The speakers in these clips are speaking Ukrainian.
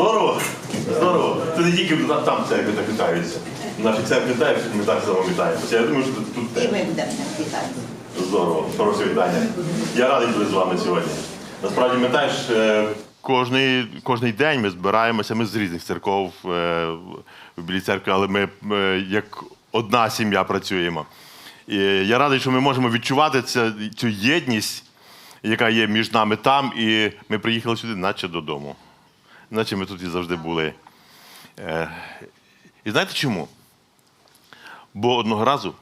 Здорово! Здорово! Це не тільки там- церкви так вітаються. Наші церкви вітаються, ми так само вітаємося. Я думаю, що тут, І ми будемо вітати. Здорово, хороше вітання. Я радий бути з вами сьогодні. Насправді ми теж е, кожний, кожний день ми збираємося, ми з різних церков е, в Білій церкві, але ми е, як одна сім'я працюємо. І я радий, що ми можемо відчувати ця, цю єдність, яка є між нами там, і ми приїхали сюди, наче додому. Наче ми тут і завжди були. Е, і знаєте чому? Бо одного разу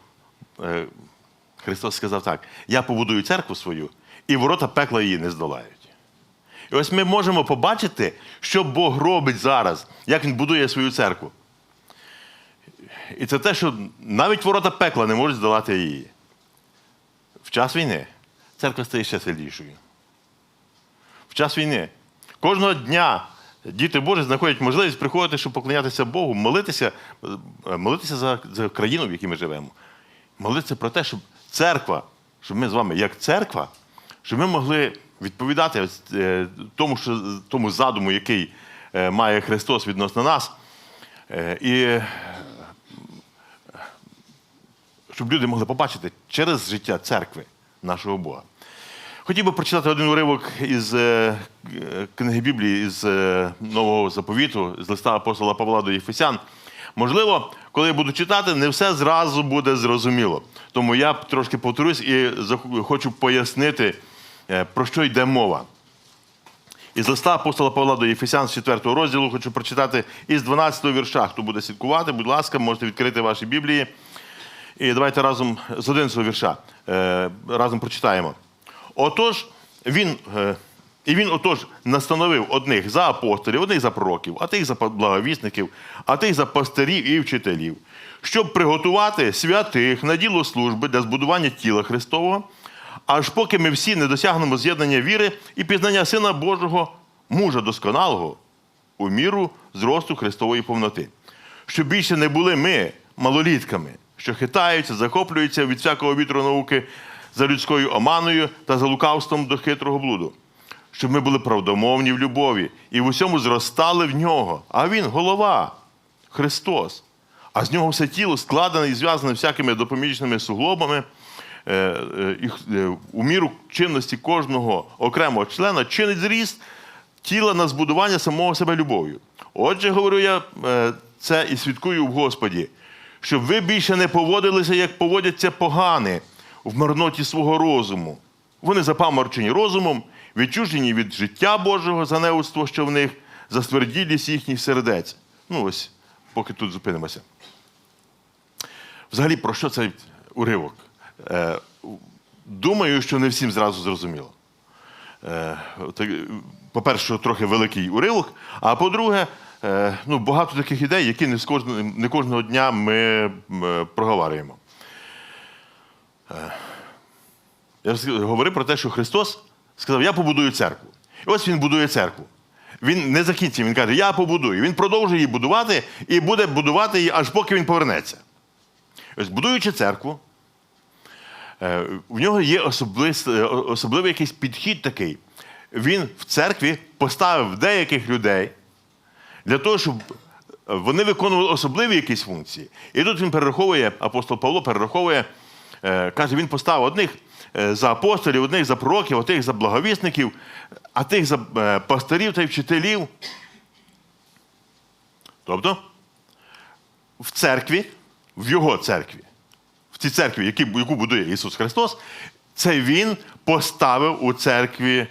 е, Христос сказав так: я побудую церкву свою, і ворота пекла її не здолають. І ось ми можемо побачити, що Бог робить зараз, як Він будує свою церкву. І це те, що навіть ворота пекла не можуть здолати її. В час війни церква стає ще сильнішою. В час війни кожного дня діти Божі знаходять можливість приходити, щоб поклонятися Богу, молитися, е, молитися за, за країну, в якій ми живемо. Молитися про те, щоб церква, щоб ми з вами, як церква, щоб ми могли відповідати е, тому, що, тому задуму, який е, має Христос відносно нас. І щоб люди могли побачити через життя церкви нашого Бога. Хотів би прочитати один уривок із е, е, книги Біблії із е, Нового заповіту, з листа апостола Павла до Єфесян. Можливо, коли я буду читати, не все зразу буде зрозуміло. Тому я трошки повторюсь і хочу пояснити, про що йде мова. Із листа апостола Павла до Єфесян з 4 розділу хочу прочитати із 12 вірша. Хто буде слідкувати, будь ласка, можете відкрити ваші Біблії. І давайте разом з 11 вірша разом прочитаємо. Отож, він, е, і він отож настановив одних за апостолів, одних за пророків, а тих за благовісників, а тих за пастирів і вчителів, щоб приготувати святих на діло служби для збудування тіла Христового, аж поки ми всі не досягнемо з'єднання віри і пізнання Сина Божого, мужа досконалого, у міру зросту Христової повноти. Щоб більше не були ми малолітками, що хитаються, захоплюються від всякого вітру науки за людською оманою та за лукавством до хитрого блуду. Щоб ми були правдомовні в любові і в усьому зростали в нього. А він голова, Христос. А з нього все тіло складене і зв'язане всякими допоміжними суглобами. е, е, е, У міру чинності кожного окремого члена чинить зріст тіла на збудування самого себе любов'ю. Отже, говорю я це і свідкую в Господі, щоб ви більше не поводилися, як поводяться погани в марноті свого розуму. Вони запаморчені розумом, відчужені від життя Божого за неудство, що в них, за стверділість їхніх сердець. Ну ось, поки тут зупинимося. Взагалі, про що цей уривок? Е, думаю, що не всім зразу зрозуміло. Е, по-перше, трохи великий уривок, а по-друге, е, ну, багато таких ідей, які не, кожного, дня ми. Е, Я говорив про те, що Христос сказав, я побудую церкву. І ось він будує церкву. Він не закінчив, він каже, я побудую. Він продовжує її будувати і буде будувати її, аж поки він повернеться. Ось будуючи церкву, Е, В нього є особлис- е, особливий якийсь підхід такий. Він в церкві поставив деяких людей для того, щоб вони виконували особливі якісь функції. І тут він перераховує, апостол Павло перераховує, е, каже, він поставив одних е, за апостолів, одних за пророків, одних за благовісників, а тих за е, пастирів та й вчителів. Тобто в церкві, в його церкві, в цій церкві, яку будує Ісус Христос, це Він поставив у церкві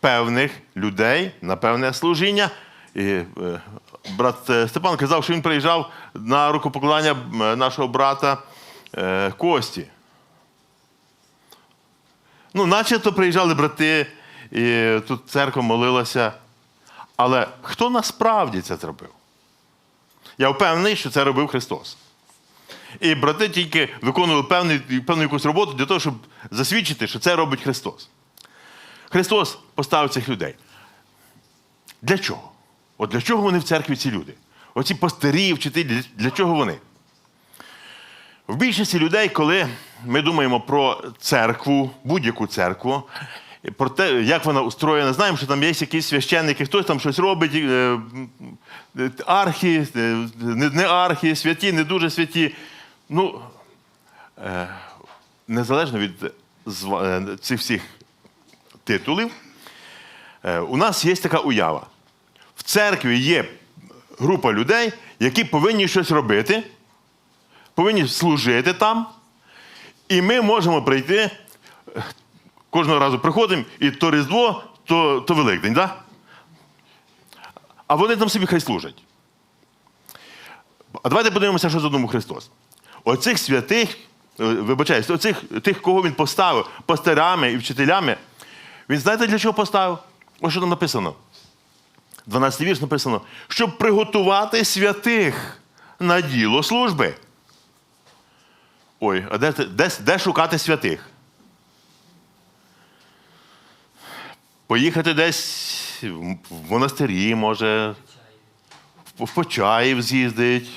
певних людей на певне служіння. І е, брат е, Степан казав, що він приїжджав на рукопокладання е, нашого брата е, Кості. Ну, начебто приїжджали брати, і тут церква молилася. Але хто насправді це зробив? Я впевнений, що це робив Христос. І брати тільки виконували певну, певну якусь роботу для того, щоб засвідчити, що це робить Христос. Христос поставив цих людей. Для чого? От для чого вони в церкві ці люди? Оці пастирі, вчителі, для- чого вони? В більшості людей, коли ми думаємо про церкву, будь-яку церкву, про те, як вона устроєна. Знаємо, що там є якісь священники, хтось там щось робить, е, е, архі, е, не, архі, святі, не дуже святі. Ну, незалежно від цих всіх титулів, у нас є така уява. В церкві є група людей, які повинні щось робити, повинні служити там, і ми можемо прийти, е, кожного разу приходимо, і то Різдво, то, то Великдень, да? а вони там собі хай служать. А давайте подивимося, що задумав Христос. Оцих святих, е, вибачаюсь, оцих тих, кого він поставив пастирами і вчителями, він знаєте, для чого поставив? Ось що там написано. 12 вірш написано, щоб приготувати святих на діло служби. Ой, а де, де, де шукати святих? Поїхати десь в монастирі, може, в Почаїв з'їздить,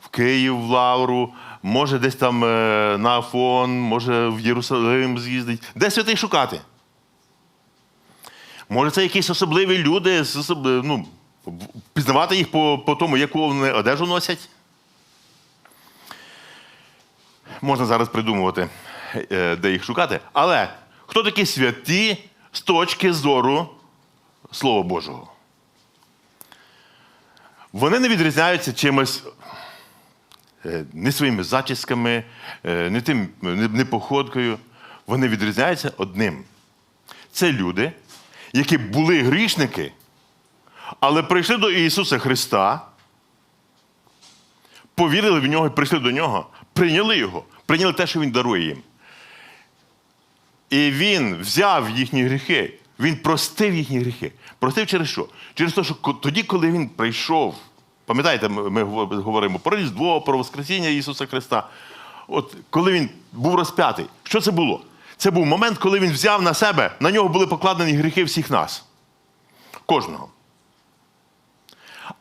в Київ, в Лавру, може десь там е, на Афон, може в Єрусалим з'їздить. Де святих шукати? Може, це якісь особливі люди, ну, пізнавати їх по, по тому, яку вони одежу носять? Можна зараз придумувати, е, де їх шукати. Але хто такі святі з точки зору Слова Божого? Вони не відрізняються чимось е, не своїми зачісками, е, не, тим, не, не походкою. Вони відрізняються одним. Це люди, які були грішники, але прийшли до Ісуса Христа, повірили в нього і прийшли до нього, прийняли його, прийняли те, що Він дарує їм. І Він взяв їхні гріхи, Він простив їхні гріхи. Простив через що? Через те, що тоді, коли Він прийшов, пам'ятаєте, ми говоримо про Різдво, про Воскресіння Ісуса Христа. От коли Він був розп'ятий, що це було? Це був момент, коли Він взяв на себе, на нього були покладені гріхи всіх нас. Кожного.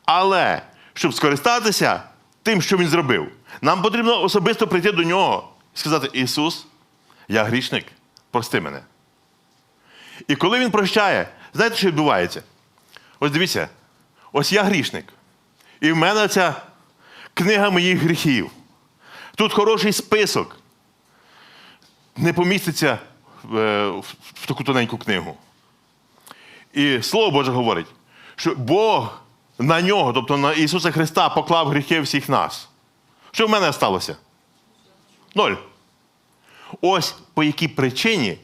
Але щоб скористатися тим, що він зробив, нам потрібно особисто прийти до нього і сказати: Ісус, я грішник, прости мене. І коли він прощає, знаєте, що відбувається? Ось дивіться, ось я грішник. І в мене ця книга моїх гріхів. Тут хороший список. Не поміститься е, в в таку тоненьку книгу. І Слово Боже говорить, що Бог на нього, тобто на Ісуса Христа, поклав гріхи всіх нас. Що в мене сталося? Ноль. Ось по якій причині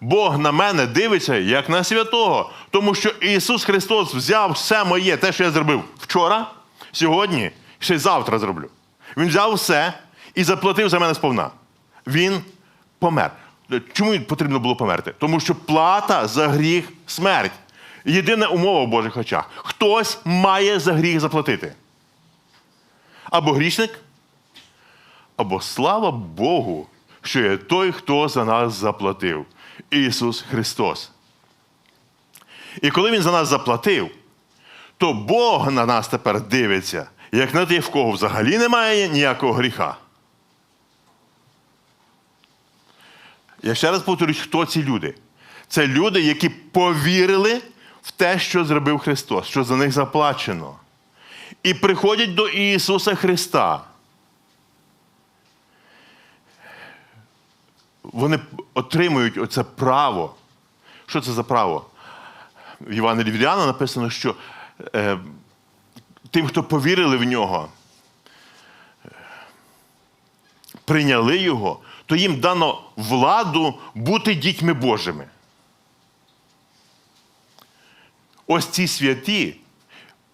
Бог на мене дивиться як на святого. Тому що Ісус Христос взяв все моє, те, що я зробив вчора, сьогодні, ще й завтра зроблю. Він взяв все і заплатив за мене сповна. Він помер. Чому потрібно було померти? Тому що плата за гріх смерть. Єдина умова в Божих очах. Хтось має за гріх заплатити. Або грішник, або слава Богу, що є той, хто за нас заплатив. Ісус Христос. І коли Він за нас заплатив, то Бог на нас тепер дивиться, як на тих, в кого взагалі немає ніякого гріха. Я ще раз повторюсь, хто ці люди? Це люди, які повірили в те, що зробив Христос, що за них заплачено. І приходять до Ісуса Христа. Вони отримують оце право. Що це за право? В Євангелії від написано, що е, тим, хто повірили в нього, прийняли його, то їм дано владу бути дітьми Божими. Ось ці святі,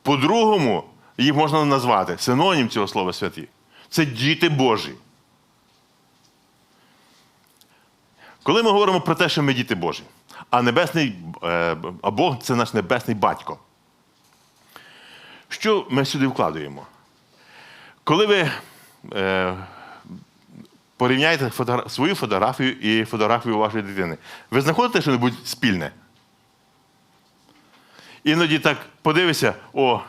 по-другому, їх можна назвати синонім цього слова святі. Це діти Божі. Коли ми говоримо про те, що ми діти Божі, а небесний, е, а Бог це наш небесний батько. Що ми сюди вкладаємо? Коли ви е, порівняєте фотогра- свою фотографію і фотографію вашої дитини, ви знаходите щось спільне? Іноді так подивишся, о,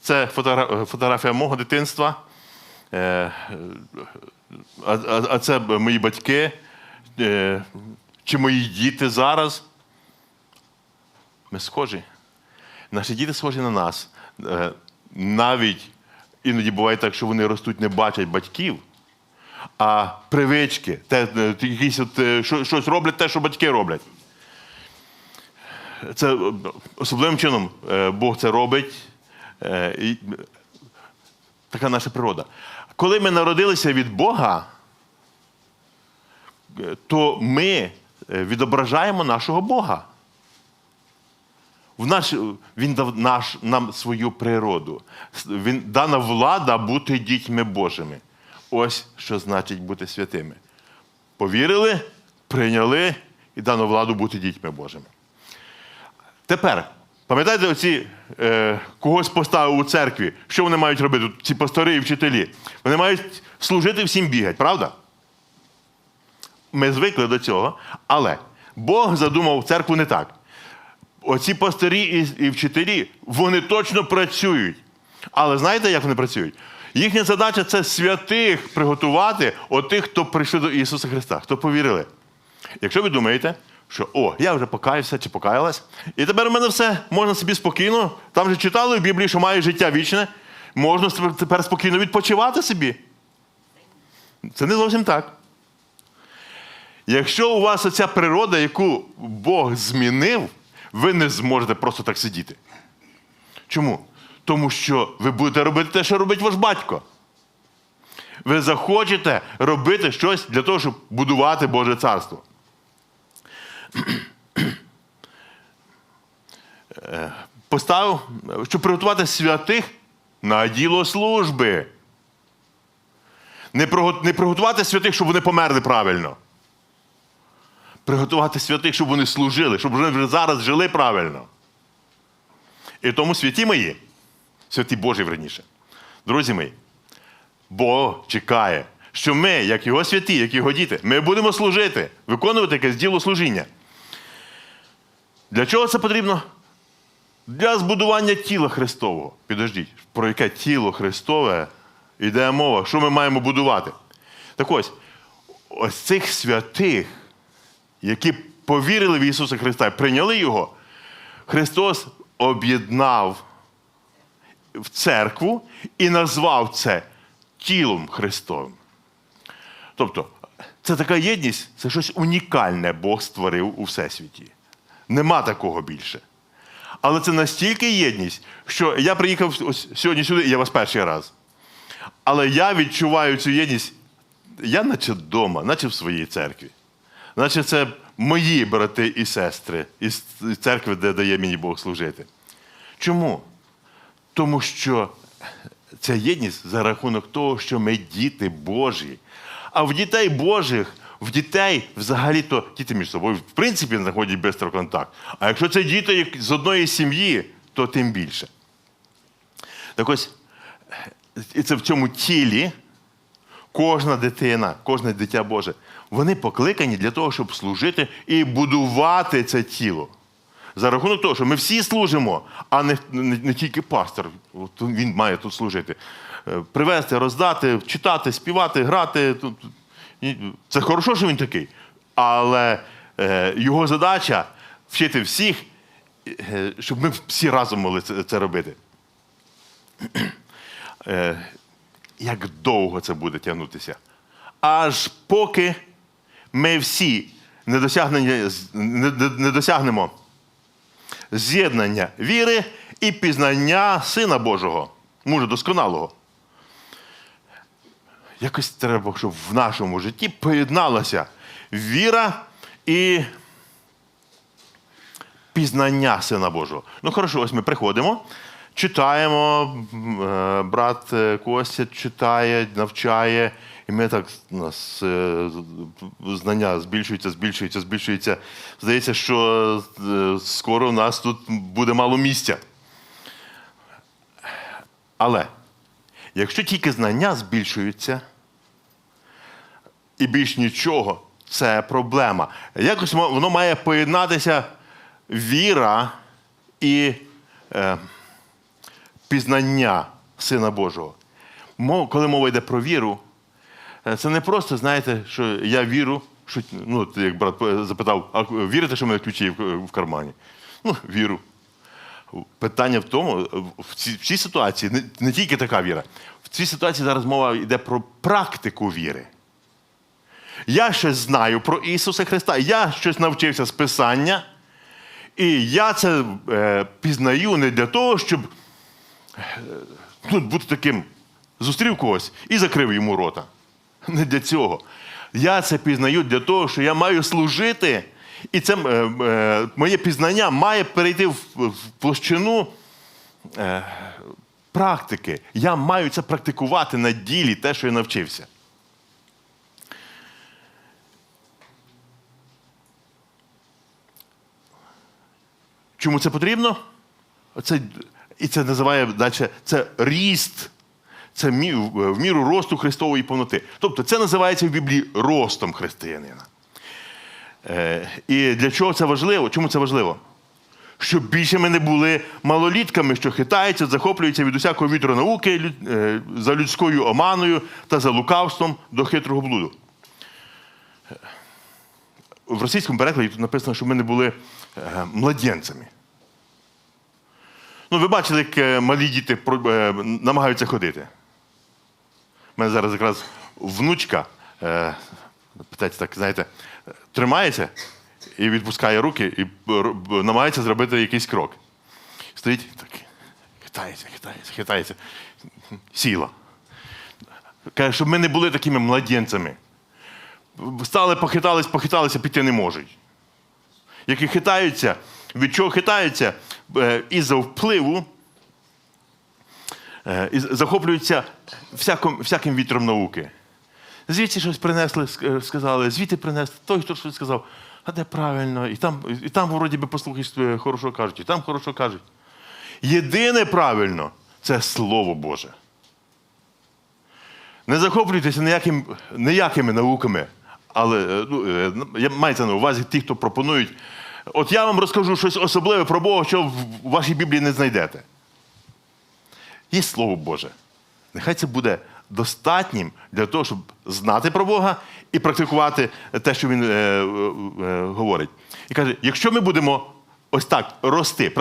це фотографія мого дитинства, е, а, це мої батьки, е, чи мої діти зараз. Ми схожі. Наші діти схожі на нас. Е, Навіть іноді буває так, що вони ростуть, не бачать батьків, а привички, те, якісь от, щось роблять те, що батьки роблять. Це особливим чином е, Бог це робить. е, Така наша природа. Коли ми народилися від Бога, е, то ми відображаємо нашого Бога. В наш, він дав наш, нам свою природу. Він дана влада бути дітьми Божими. Ось що значить бути святими. Повірили, прийняли і дано владу бути дітьми Божими. Тепер, пам'ятаєте, оці е, когось поставив у церкві, що вони мають робити? Ці пастори і вчителі. Вони мають служити всім бігати, правда? Ми звикли до цього, але Бог задумав церкву не так. Оці пастирі і, вчителі, вони точно працюють. Але знаєте, як вони працюють? Їхня задача це святих приготувати отих, хто прийшли до Ісуса Христа, хто повірили. Якщо ви думаєте, що о, я вже покаявся чи покаялась, і тепер у мене все можна собі спокійно, там же читали в Біблії, що має життя вічне, можна тепер спокійно відпочивати собі. Це не зовсім так. Якщо у вас оця природа, яку Бог змінив, ви не зможете просто так сидіти. Чому? Тому що ви будете робити те, що робить ваш батько. Ви захочете робити щось для того, щоб будувати Боже царство. Е, Поставив, щоб приготувати святих на діло служби. Не приготувати святих, щоб вони померли правильно. Приготувати святих, щоб вони служили, щоб вони вже зараз жили правильно. І тому святі мої, святі Божі верніше. Друзі мої, Бог чекає, що ми, як його святі, як його діти, ми будемо служити, виконувати якесь діло служіння. Для чого це потрібно? Для збудування тіла Христового. Підождіть, про яке тіло Христове йде мова? Що ми маємо будувати? Так ось, ось цих святих, які повірили в Ісуса Христа і прийняли Його, Христос об'єднав в церкву і назвав це тілом Христовим. Тобто, це така єдність, це щось унікальне Бог створив у всесвіті. Нема такого більше. Але це настільки єдність, що я приїхав сьогодні сюди, і я вас перший раз. Але я відчуваю цю єдність, я наче вдома, наче в своїй церкві. Наче це мої брати і сестри із церкви, де дає мені Бог служити. Чому? Тому що ця єдність за рахунок того, що ми діти Божі. А в дітей Божих, в дітей взагалі-то діти між собою, в принципі, знаходять швидко контакт. А якщо це діти з одної сім'ї, то тим більше. Так ось, це в цьому тілі кожна дитина, кожне дитя Боже, вони покликані для того, щоб служити і будувати це тіло. За рахунок того, що ми всі служимо, а не, не, не тільки пастор. От він має тут служити. Е, Привезти, роздати, читати, співати, грати. Це хорошо, що він такий. Але е, його задача вчити всіх, е, щоб ми всі разом могли це, робити. Е, як довго це буде тягнутися? Аж поки ми всі не досягнемо з'єднання віри і пізнання Сина Божого, мужа досконалого. Якось треба, щоб в нашому житті поєдналася віра і пізнання Сина Божого. Ну, хорошо, ось ми приходимо, читаємо, е, брат е, Костя читає, навчає, і ми так у нас е, знання збільшуються, збільшуються, збільшуються. Здається, що скоро у нас тут буде мало місця. Але якщо тільки знання збільшуються, і більш нічого, це проблема. Якось воно має поєднатися віра і е, пізнання Сина Божого. Мов- Коли мова йде про віру, е, це не просто, знаєте, що я вірю, що, ну, як брат е, запитав, а вірите, що в мене ключі в кармані? Ну, віру. Питання в тому, в цій, в цій ситуації не, не тільки така віра. В цій ситуації зараз мова йде про практику віри. Я щось знаю про Ісуса Христа, я щось навчився з Писання, і я це е, пізнаю не для того, щоб е, ну, бути таким, зустрів когось і закрив йому рота. Не для цього. Я це пізнаю для того, що я маю служити, і це е, е, моє пізнання має перейти в, площину е, практики. Я маю це практикувати на ділі, те, що я навчився. Чому це потрібно? Це, і це називає далі це ріст, це в міру росту Христової повноти. Тобто це називається в Біблії ростом християнина. Е, і для чого це важливо? Чому це важливо? Щоб більше ми не були малолітками, що хитаються, захоплюються від усякого вітру науки е, за людською оманою та за лукавством до хитрого блуду. В російському перекладі тут написано, що ми не були е, младенцями. Ну, ви бачили, як малі діти намагаються ходити. У мене зараз якраз внучка, питається так, знаєте, тримається і відпускає руки і намагається зробити якийсь крок. Стоїть так, хитається, хитається, хитається. Сіла. Каже, щоб ми не були такими младенцями. Стали, похитались, похиталися, піти не можуть. Які хитаються, від чого хитаються е, із-за впливу, е, захоплюються всяким, всяким вітром науки. Звідси щось принесли, е, сказали, звідти принесли, той хто щось сказав, а де правильно, і там, і там вроді би послухаєш, е, хорошо кажуть, і там хорошо кажуть. Єдине правильно це Слово Боже. Не захоплюйтеся ніяким, ніякими науками, але е, ну, мається на увазі ті, хто пропонують. От я вам розкажу щось особливе про Бога, що в вашій Біблії не знайдете. Є Слово Боже. Нехай це буде достатнім для того, щоб знати про Бога і практикувати те, що Він е, е, е, говорить. І каже: якщо ми будемо ось так рости,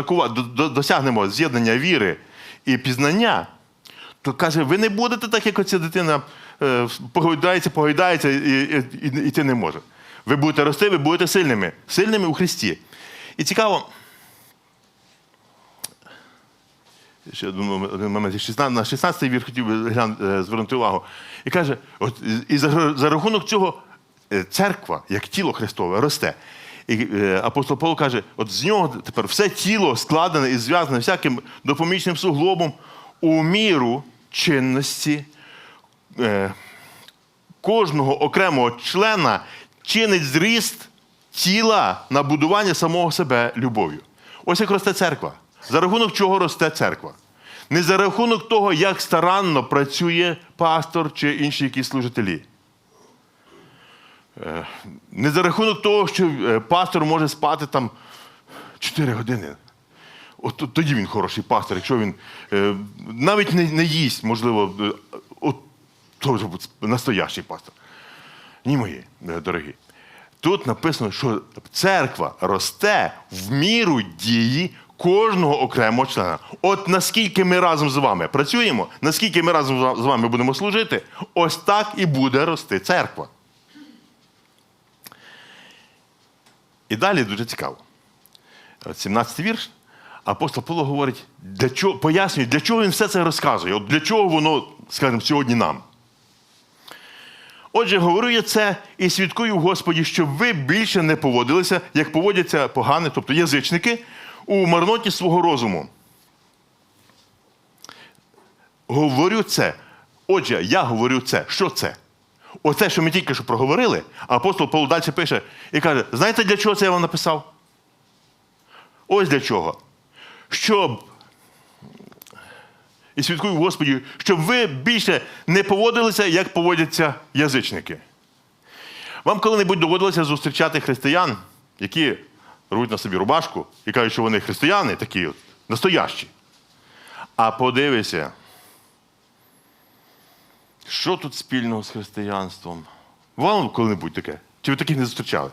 досягнемо з'єднання віри і пізнання, то каже, ви не будете так, як оця дитина е, погойдається, погойдається і, і, і, йти не може. Ви будете рости, ви будете сильними, сильними у Христі. І цікаво, ще один момент, 16, на 16-й вір хотів би е, звернути увагу. І каже: от, і за, за рахунок цього е, церква, як тіло Христове, росте. І е, апостол Павло каже: от з нього тепер все тіло складене і зв'язане всяким допомічним суглобом у міру чинності кожного окремого члена чинить зріст тіла на будування самого себе любов'ю. Ось як росте церква. За рахунок чого росте церква? Не за рахунок того, як старанно працює пастор чи інші якісь служителі. Е, Не за рахунок того, що е, пастор може спати там 4 години. От тоді він хороший пастор, якщо він е, навіть не, не їсть, можливо, от то настоящий пастор. Ні, мої дорогі. Тут написано, що церква росте в міру дії кожного окремого члена. От наскільки ми разом з вами працюємо, наскільки ми разом з вами будемо служити, ось так і буде рости церква. І далі дуже цікаво. От 17 вірш. Апостол Павло говорить, для чого, пояснює, для чого він все це розказує. От для чого воно, скажімо, сьогодні нам. Отже, говорю я це і свідкую Господі, щоб ви більше не поводилися, як поводяться погані, тобто язичники, у марноті свого розуму. Говорю це. Отже, я говорю це. Що це? Оце, що ми тільки що проговорили, апостол Павло далі пише і каже: знаєте, для чого це я вам написав? Ось для чого. Щоб. І свідкую Господі, щоб ви більше не поводилися, як поводяться язичники. Вам коли-небудь доводилося зустрічати християн, які рвуть на собі рубашку і кажуть, що вони християни, такі от, настоящі. А подивися, що тут спільного з християнством? Вам коли-небудь таке? Чи ви таких не зустрічали?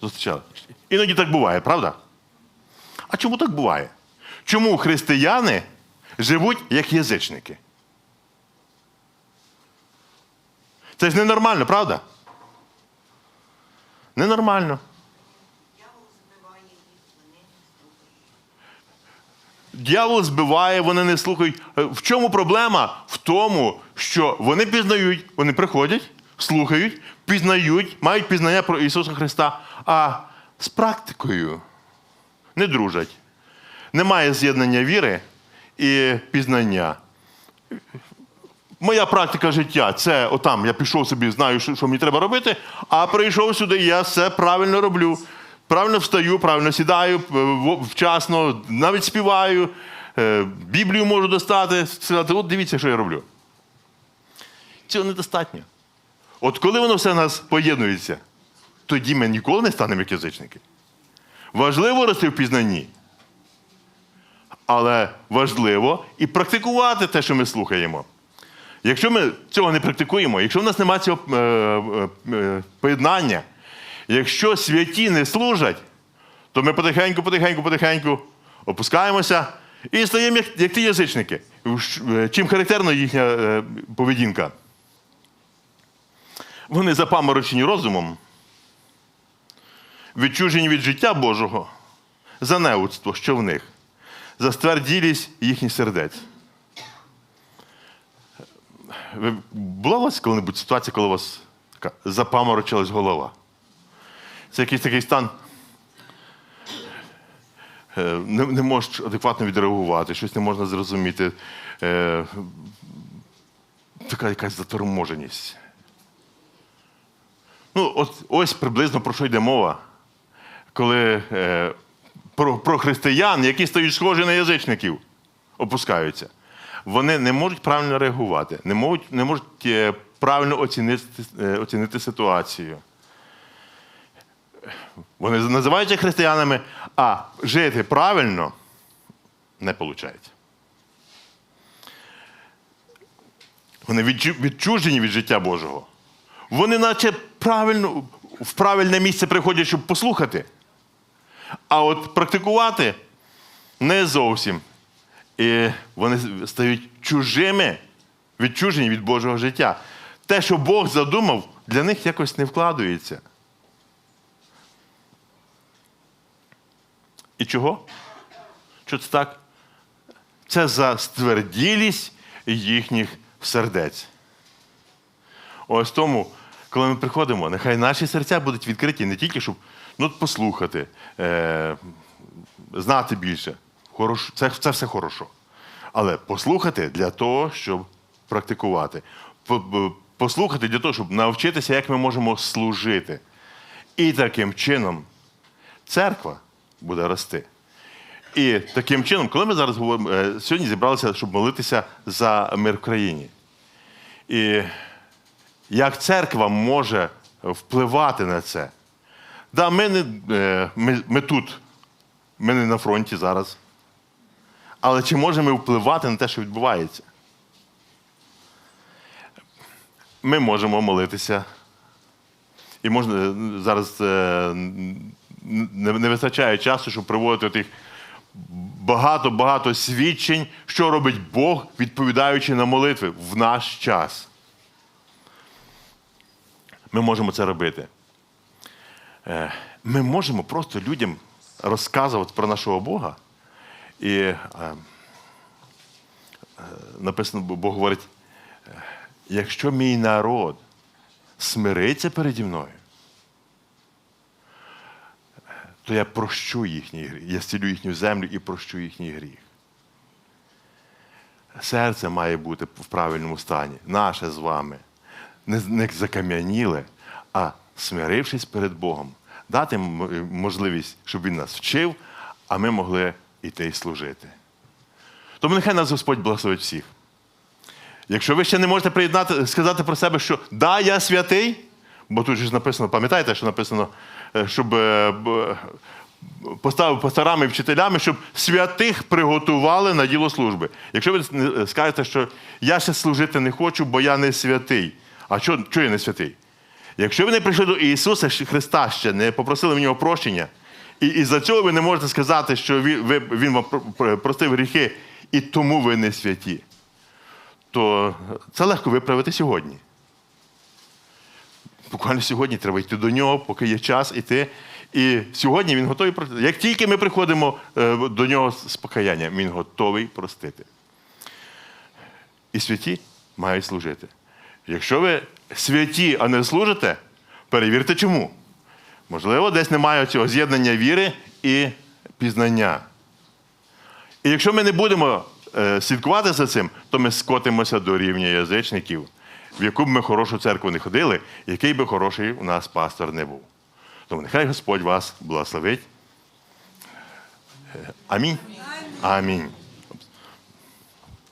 Зустрічали. Іноді так буває, правда? А чому так буває? Чому християни живуть як язичники? Це ж ненормально, правда? Ненормально. Дьявол збиває, вони не слухають. Е, В чому проблема? В тому, що вони пізнають, вони приходять, слухають, пізнають, мають пізнання про Ісуса Христа, а з практикою не дружать. Немає з'єднання віри і пізнання. Моя практика життя це отам, я пішов собі, знаю, що, що мені треба робити, а прийшов сюди, я все правильно роблю. Правильно встаю, правильно сідаю, е, вчасно, навіть співаю, е, Біблію можу достати, сказати, от дивіться, що я роблю. Цього недостатньо. От коли воно все в нас поєднується, тоді ми ніколи не станемо як язичники. Важливо рости в пізнанні. Але важливо і практикувати те, що ми слухаємо. Якщо ми цього не практикуємо, якщо в нас немає цього е, е, е, поєднання, якщо святі не служать, то ми потихеньку, потихеньку, потихеньку опускаємося і стаємо як, як ті язичники. Е, Чим характерна їхня е, поведінка? Вони запаморочені розумом, відчужені від життя Божого, за неудство, що в них, за стверділість їхніх сердець. Була у вас коли-небудь ситуація, коли у вас така запаморочилась голова? Це якийсь такий стан. Е, Не, не можеш адекватно відреагувати, щось не можна зрозуміти. Е, така якась заторможеність. Ну, от ось приблизно про що йде мова, коли е, про, про християн, які стають схожі на язичників, опускаються. Вони не можуть правильно реагувати, не можуть, не можуть е, правильно оцінити, е, оцінити ситуацію. Вони називаються християнами, а жити правильно не виходить. Вони відчужені від життя Божого. Вони, наче правильно, в правильне місце приходять, щоб послухати. А от практикувати не зовсім. І вони стають чужими, відчужені від Божого життя. Те, що Бог задумав, для них якось не вкладується. І чого? Що це так? Це за стверділість їхніх сердець. Ось тому, коли ми приходимо, нехай наші серця будуть відкриті не тільки, щоб ну, послухати, е, знати більше. Хорош, це, це все хорошо. Але послухати для того, щоб практикувати. По- по- Послухати для того, щоб навчитися, як ми можемо служити. І таким чином церква буде рости. І таким чином, коли ми зараз говоримо, е, сьогодні зібралися, щоб молитися за мир в країні. І як церква може впливати на це? Да, ми, не, е, ми, ми тут, ми не на фронті зараз. Але чи можемо ми впливати на те, що відбувається? Ми можемо молитися. І можна е, зараз не, вистачає часу, щоб приводити тих багато-багато свідчень, що робить Бог, відповідаючи на молитви в наш час. Ми можемо це робити. Е, Ми можемо просто людям розказувати про нашого Бога. І е, е, написано, Бог говорить: якщо мій народ смириться переді мною, то я прощу їхній гріх. Я зцілю їхню землю і прощу їхній гріх. Серце має бути в правильному стані, наше з вами. Не, не закам'яніле, а смирившись перед Богом, дати можливість, щоб Він нас вчив, а ми могли йти і служити. Тому нехай нас Господь благословить всіх. Якщо ви ще не можете приєднати, сказати про себе, що да, я святий, бо тут ж написано, пам'ятаєте, що написано, е, щоб е, поставив пасторами і вчителями, щоб святих приготували на діло служби. Якщо ви скажете, що я ще служити не хочу, бо я не святий. А що я не святий? Якщо ви не прийшли до Ісуса Христа ще, не попросили в нього прощення, і, і за цього ви не можете сказати, що він, вам про- про- простив гріхи, і тому ви не святі, то це легко виправити сьогодні. Буквально сьогодні треба йти до нього, поки є час іти. І сьогодні він готовий простити. Як тільки ми приходимо е, до нього з покаянням, він готовий простити. І святі мають служити. Якщо ви святі, а не служите, перевірте чому. Можливо, десь немає цього з'єднання віри і пізнання. І якщо ми не будемо е, слідкувати за цим, то ми скотимося до рівня язичників, в яку б ми хорошу церкву не ходили, який би хороший у нас пастор не був. Тому нехай Господь вас благословить. Е, Амінь. Амінь.